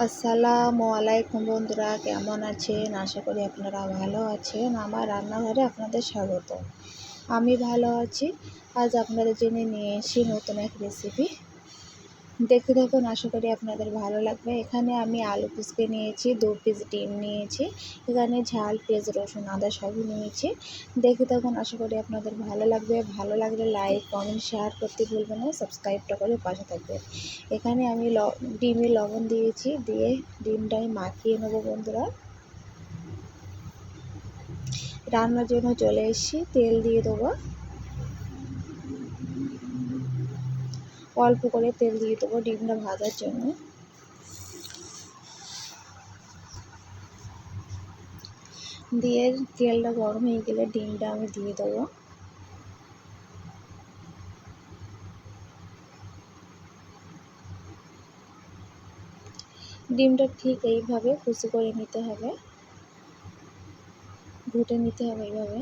আসসালামু আলাইকুম বন্ধুরা, কেমন আছেন? আশা করি আপনারা ভালো আছেন। আমার রান্নাঘরে আপনাদের স্বাগত। আমি ভালো আছি। আজ আপনাদের জন্য নিয়ে এসি নতুন এক রেসিপি দেখতে দেখুন আশা করি আপনাদের ভালো লাগবে। এখানে আমি আলু পিসকে নিয়েছি, দু পিস ডিম নিয়েছি, এখানে ঝাল, পেঁয়াজ, রসুন, আদা সবই নিয়েছি। দেখে থাকুন, আশা করি আপনাদের ভালো লাগবে। ভালো লাগলে লাইক, কমেন্ট, শেয়ার করতে ভুলবেন না, সাবস্ক্রাইবটা করে পাশে থাকবেন। এখানে আমি ল, ডিমে লবণ দিয়েছি, দিয়ে ডিমটাই মাখিয়ে নেব বন্ধুরা। রান্নার জন্য চলে এসেছি, তেল দিয়ে দেবো। অল্প করে তেল দিয়ে দেবো ডিমটা ভাজার জন্য। দিয়ে তেলটা গরম হয়ে গেলে ডিমটা আমি দিয়ে দেবো। ডিমটা ঠিক এইভাবে কুচি করে নিতে হবে। ঘুটে নিতে হবে এইভাবে।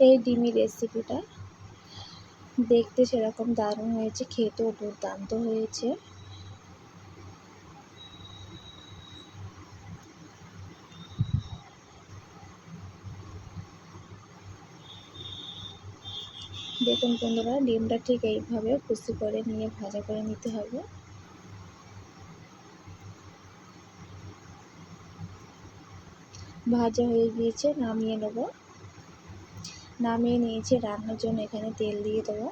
এই ডিমি রেসিপিটা। দেখতে সেরকম দারুণ হয়েছে, খেতেও দুর্দান্ত হয়েছে। দেখুন বন্ধুরা, ডিমটা ঠিক এইভাবে কুচি করে নিয়ে ভাজা করে নিতে হবে। ভাজা হয়ে গিয়েছে, নামিয়ে নেব। নামিয়ে নিয়েছি, রান্নার জন্য এখানে তেল দিয়ে দেবো।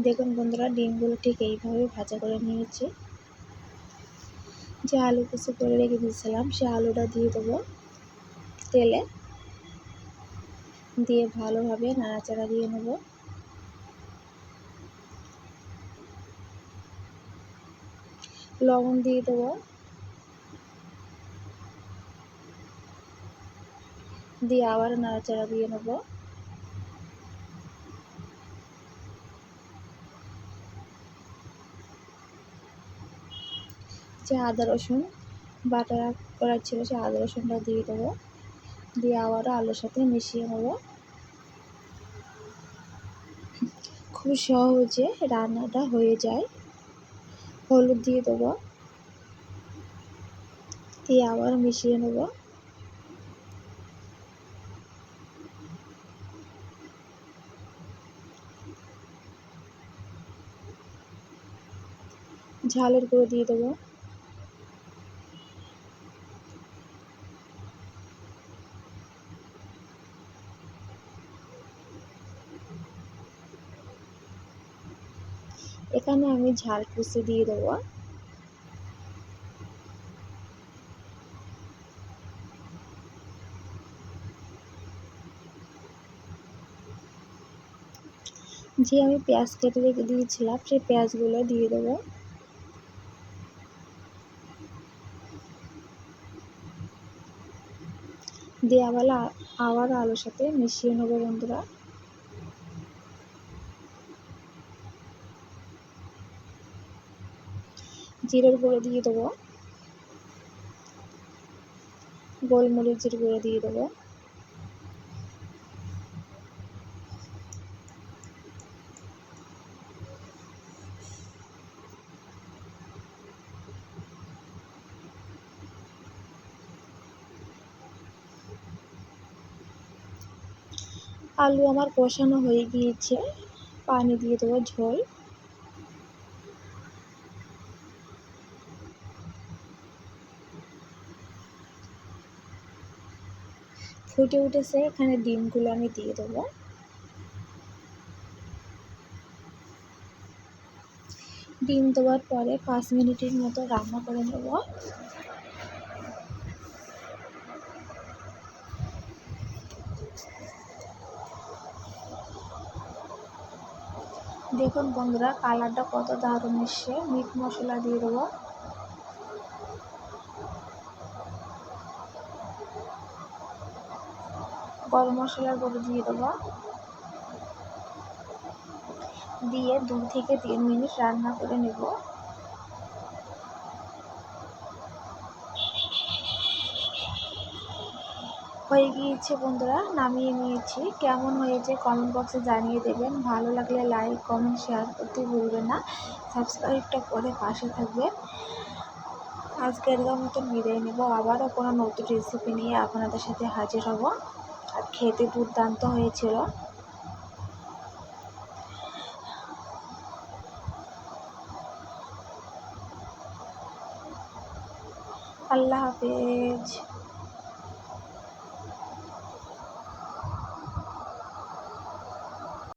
দেখুন বন্ধুরা, ডিমগুলো ঠিক এইভাবে ভাজা করে নিয়েছি। যে আলু কুচি করে রেখে দিয়েছিলাম, সে আলুটা দিয়ে দেবো তেলে। দিয়ে ভালোভাবে নাড়াচাড়া দিয়ে নেব। লবণ দিয়ে দেবো। দিয়ে আবার নাড়াচাড়া দিয়ে নেব। যে আদা রসুন বাটা করা ছিল সে আদা রসুনটা দিয়ে দেবো। দিয়ে আবারও আলুর সাথে মিশিয়ে নেব। খুব সহজে রান্নাটা হয়ে যায়। হলুদ দিয়ে দেবো। দিয়ে আবার মিশিয়ে নেব। ঝালের গুঁড়ো দিয়ে দেবো। এখানে আমি ঝাল কুচি দিয়ে দেবো। যে আমি পেঁয়াজ কেটে রেখে দিয়েছিলাম, সেই পেঁয়াজগুলো দিয়ে দেবো। দিয়ে আবার আবার আলুর সাথে মিশিয়ে নেব, বন্ধুরা। জিরের গুঁড়ো দিয়ে দেবো। গোলমরিচের গুঁড়ো দিয়ে দেবো। আলু আমার কষানো হয়ে গিয়েছে। পানি দিয়ে দেবো ঝোল। ফুটে উঠেছে, এখানে ডিমগুলো আমি দিয়ে দেবো। ডিম দেওয়ার পরে পাঁচ মিনিটের মতো রান্না করে নেব। দেখুন বন্ধুরা, কালারটা কত দারুণ এসছে। মিট মশলা দিয়ে দেবো। গরম মশলার গুঁড়ো দিয়ে দেবো। দিয়ে দু থেকে তিন মিনিট রান্না করে নেব। হয়ে গিয়েছে বন্ধুরা, নামিয়ে নিয়েছি। কেমন হয়েছে কমেন্ট বক্সে জানিয়ে দেবেন। ভালো লাগলে লাইক কমেন্ট শেয়ার করতে ভুলবেন না। সাবস্ক্রাইবটা করে পাশে থাকবেন। আজকে এরকম মতন বিদায় নেব। আবারও কোনো নতুন রেসিপি নিয়ে আপনাদের সাথে হাজির হব। আর খেতে দুর্দান্ত হয়েছিল। আল্লাহ হাফেজ।